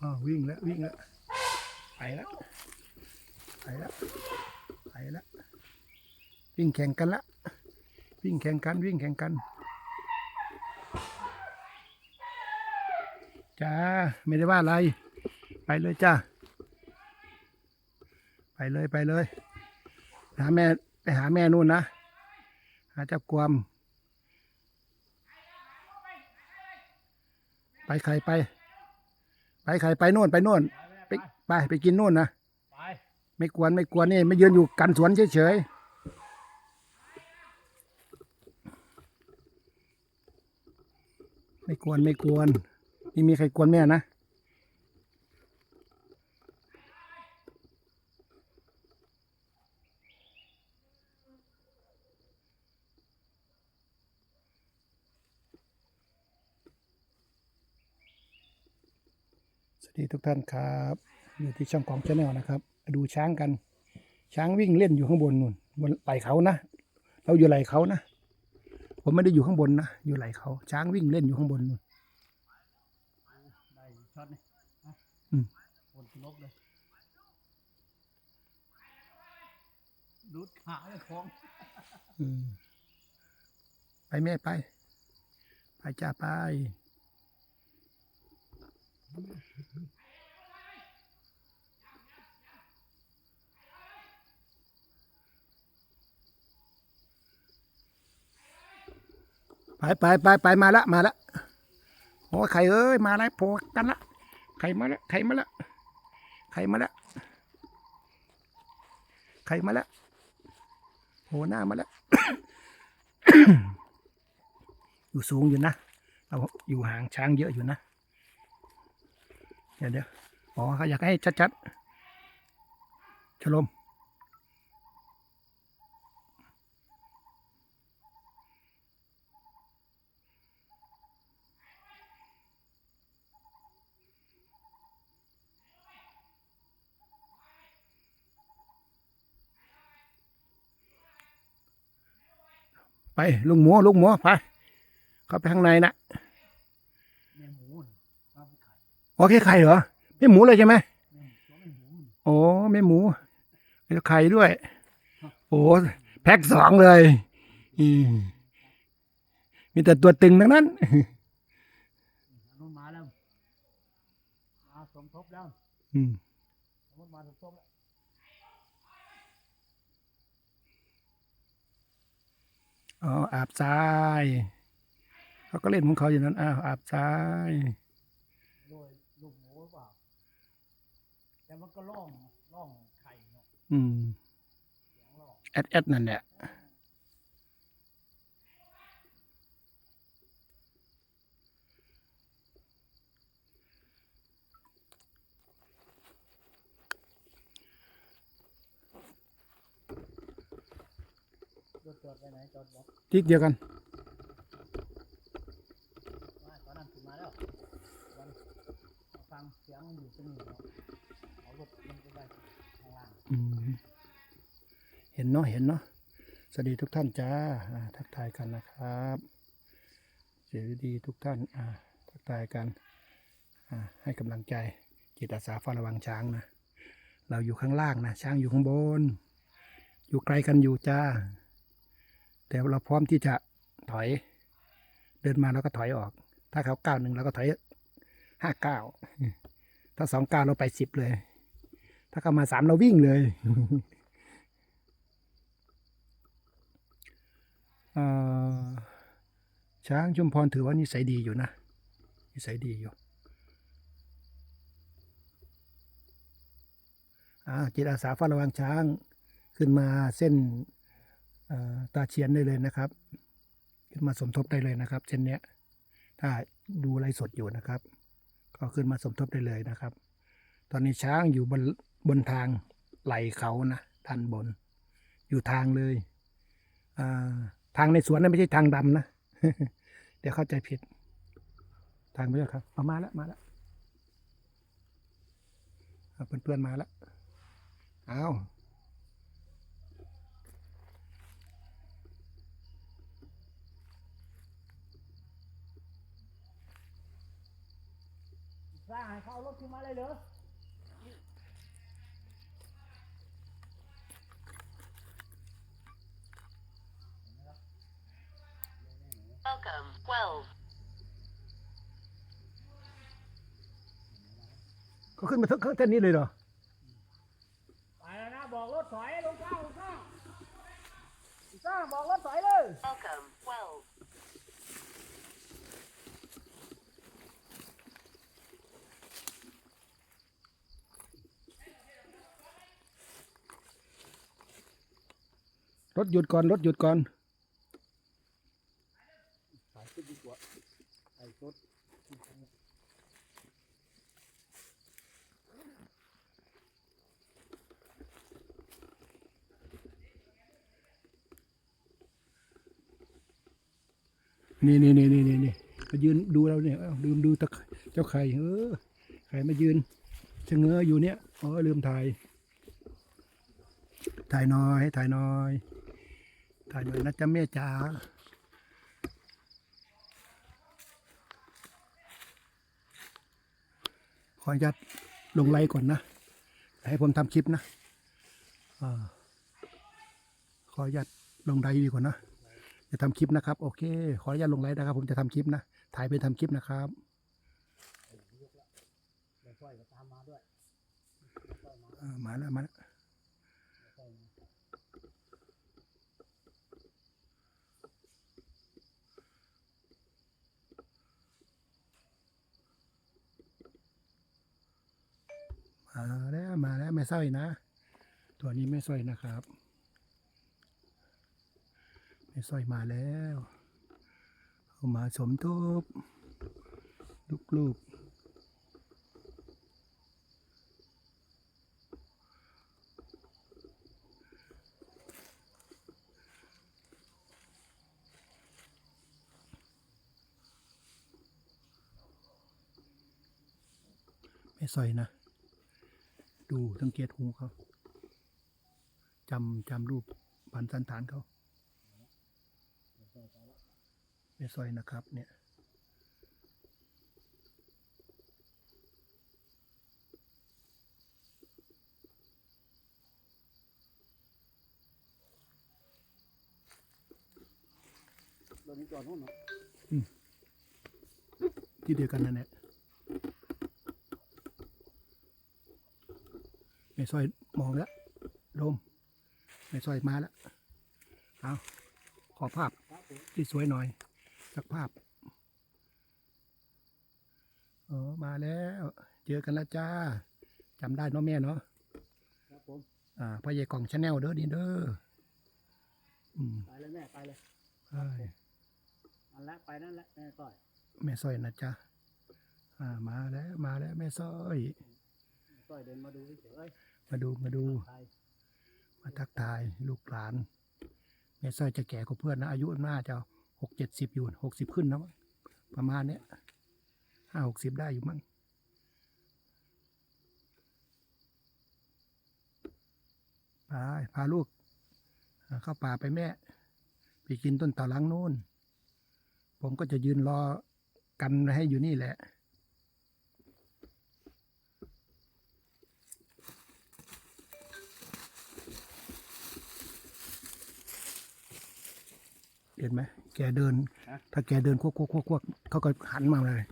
อ๋อวิ่งแล้ววิ่งแล้วไปแล้วไปแล้วไปแล้ววิ่งแข่งกันละ วิ่งแข่งกันวิ่งแข่งกันจ้าไม่ได้ว่าอะไร ไปเลยจ้าไปเลยไปเลยหาแม่ไปหาแม่นู่นนะหาเจ้ากวม ไปใครไป ไปใครไปนู่นไปนู่นไปไปไปกินนู่นนะไปไม่กวนไม่กวนนี่ไม่ยืนอยู่กันสวนเฉยๆไม่กวนไม่กวนนี่มีใครกวนแม่นะ ทุกท่านครับอยู่ที่ช่องของชาแนลนะครับมาดูช้างกัน ช้างวิ่งเล่นอยู่ข้างบนนู่นบนไหล่เขานะ เราอยู่ไหล่เขานะ ผมไม่ได้อยู่ข้างบนนะ อยู่ไหล่เขา ช้างวิ่งเล่นอยู่ข้างบนนู่นได้ช็อตนี่นะอืมคนลบเลยดูดขาเลยของอืมไปแม่ไป ไปจ้าไป ไปไปไปไปมาละมาละโอ้ไข่เอ้ยมาแล้วโผล่กันละไข่มาละไข่มาละไข่มาละไข่มาละโผล่หน้ามาละอยู่สูงอยู่นะเราอยู่ห่างช้างเยอะอยู่นะเดี๋ยวเดี๋ยวอ๋อเขาอยากให้ชัดๆชโลม ไปลุงหมูลุงหมูไปเข้าไปข้างในนะแม่หมูน่ะว่าไปขายโอเคไข่เหรอไม่หมูเลยใช่ไหมแม่ตัวแม่หมูน่ะโอ้ไม่หมูแล้วไข่ด้วย โอ้แพ็คสองเลยอืมมีแต่ตัวตึงทั้งนั้นอนุมาแล้วมาสมทบแล้วอืมสมมติมาสมทบแล้ว อ๋ออาบทรายเขาก็เล่นของเขาอยู่นั้นอ้าวอาบทรายโดยลูกหมูหรือเปล่าแต่มันก็ล่องล่องไข่เนาะอืมเสียงล่องแอดแอดนั่นแหละ อดไปไหนจอดบอกทิศเดียวกัน ว่าตอนนั้นถึงมาแล้ววันมาฟังเสียงอยู่ตรงนี้เนาะเอารถมันไปได้ข้างล่างอืมเห็นเนาะเห็นเนาะสวัสดีทุกท่านจ้าอ่าทักทายกันนะครับสวัสดีทุกท่านอ่าทักทายกันอ่าให้กำลังใจจิตอาสาเฝ้าระวังช้างนะ เราอยู่ข้างล่างนะช้างอยู่ข้างบน อยู่ไกลกันอยู่จ้า แต่เราพร้อมที่จะถอย เดินมาแล้วก็ถอยออก ถ้าเขาก้าวหนึ่งเราก็ถอยห้าก้าวถ้าสองก้าวเราไปสิบเลย ถ้าเขามาสามเราวิ่งเลยเช้างชุมพรถือว่านิสัยดีอยู่นะ นิสัยดีอยู่จิตอาสาเฝ้าระวังช้างขึ้นมาเส้น ตาเชียนได้เลยนะครับ ขึ้นมาสมทบได้เลยนะครับเส้นเนี้ย ถ้าดูไลฟ์สดอยู่นะครับ ก็ขึ้นมาสมทบได้เลยนะครับ ตอนนี้ช้างอยู่บนบนทางไหลเขานะด้านบน อยู่ทางเลยอทางในสวนนั้นไม่ใช่ทางดำนะ เดี๋ยวเข้าใจผิด ทางไม่ใช่ครับเอามาแล้วมาแล้วเอาเพื่อนๆมาแล้ว เอา สร้างให้เขาเอารถขึ้นมาเลยเหรอ Welcome, 12. เขาขึ้นมาเท่าเท่านี้เลยเหรอ ไปแล้วนะบอกรถถอยลงข้างลงข้างลงข้างบอกรถถอยเลย Welcome, 12. รถหยุดก่อน รถหยุดก่อนถอยขึ้นดีกว่าไอ้รถนี่นี่นี่นี่นี่นี่มายืนดูเราเนี่ยเอ้าลืมดูตะเจ้าไข่เออไข่มายืนชะเง้ออยู่เนี่ยอ๋อลืมถ่าย ถ่ายน้อย ถ่ายน้อย ถ่ายหน่อยนะจ๊ะแม่จ๋าขออนุญาตลงไลน์ก่อนนะ ให้ผมทำคลิปนะอขออนุญาตลงไลน์ดีกว่านะ จะทำคลิปนะครับ โอเค ขออนุญาตลงไลน์นะครับ ผมจะทำคลิปนะ ถ่ายเป็นทำคลิปนะครับเดี๋ยวช่วยก็ตามมาด้วยช่วยมาอ่ามาแล้วมาแล้ว ช่วยมา มาแล้วมาแล้วไม่สร้อยนะ ตัวนี้ไม่สร้อยนะครับ ไม่สร้อยมาแล้วเอามาสมทบลูกๆไม่สร้อยนะ ดูสังเกตหูเขาจำจำรูปพันสันฐานเขาไม่ซอยนะครับ เนี่ยรถนี้จอดนู่นเนาะที่เดียวกันนั่นแหละ ไม่ซอยมองแล้วลมไม่ซอยมาแล้วเอาขอภาพครับผมที่สวยหน่อย สักภาพเออมาแล้ว เจอกันแล้วจ้าจำได้เนาะแม่เนาะครับผมอ่าพ่อใหญ่กล่องชาแนลเด้อนี่เด้ออืมไปเลยแม่ไปเลยใช่อันละไปนั่นแหละแม่ก้อยแม่สร้อยนะจ๊ะอ่ามาแล้วมาแล้วแม่สร้อยแม่ก้อยเดินมาดูเฉย มาดูมาดู มาทักทายลูกหลานแม่สร้อยจะแก่กว่าเพื่อนนะอายุน่าจะหกเจ็ดสิบอยู่หกสิบขึ้นนะประมาณเนี้ยห้าหกสิบได้อยู่มั้งไปพาลูก เข้าป่าไปแม่ไปกินต้นตาลังนู่น ผมก็จะยืนรอกันให้อยู่นี่แหละ เห็นไหมแกเดิน ถ้าแกเดินควกควกควกควกเขาก็หันมาเลย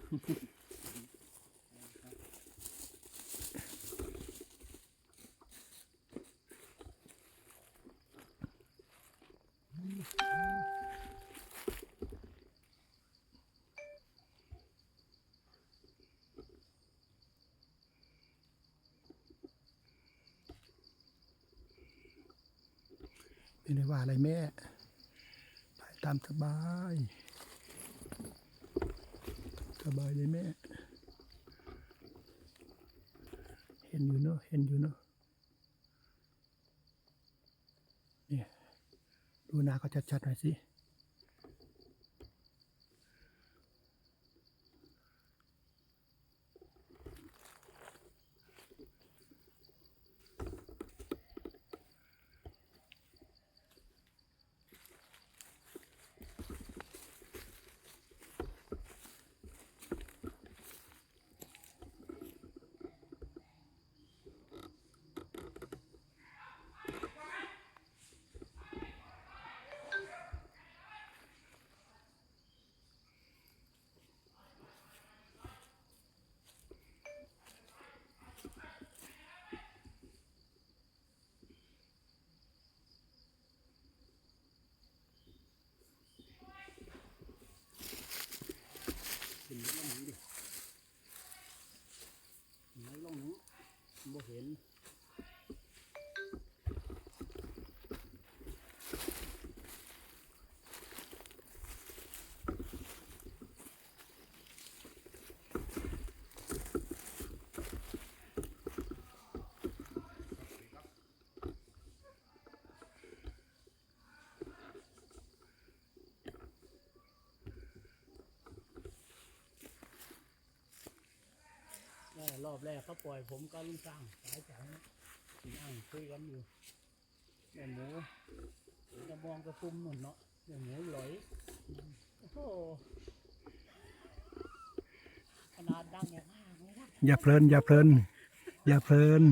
ไม่ได้ว่าอะไรแม่ไป ตามสบาย สบายเลยแม่ เห็นอยู่เนาะ เห็นอยู่เนาะ เนี่ย ดูนาเขาชัดๆหน่อยสิ เห็น รอบแรกเขาปล่อยผมก็ลุงสร้างสายจังนั่งคุยกันอยู่แม่หมูจะมองกระตุ้มหนุนเนาะแม่หมูหลอยโอ้โหขนาดดังอย่างมากเลยนะ อย่าเพลิน อย่าเพลิน อย่าเพลิน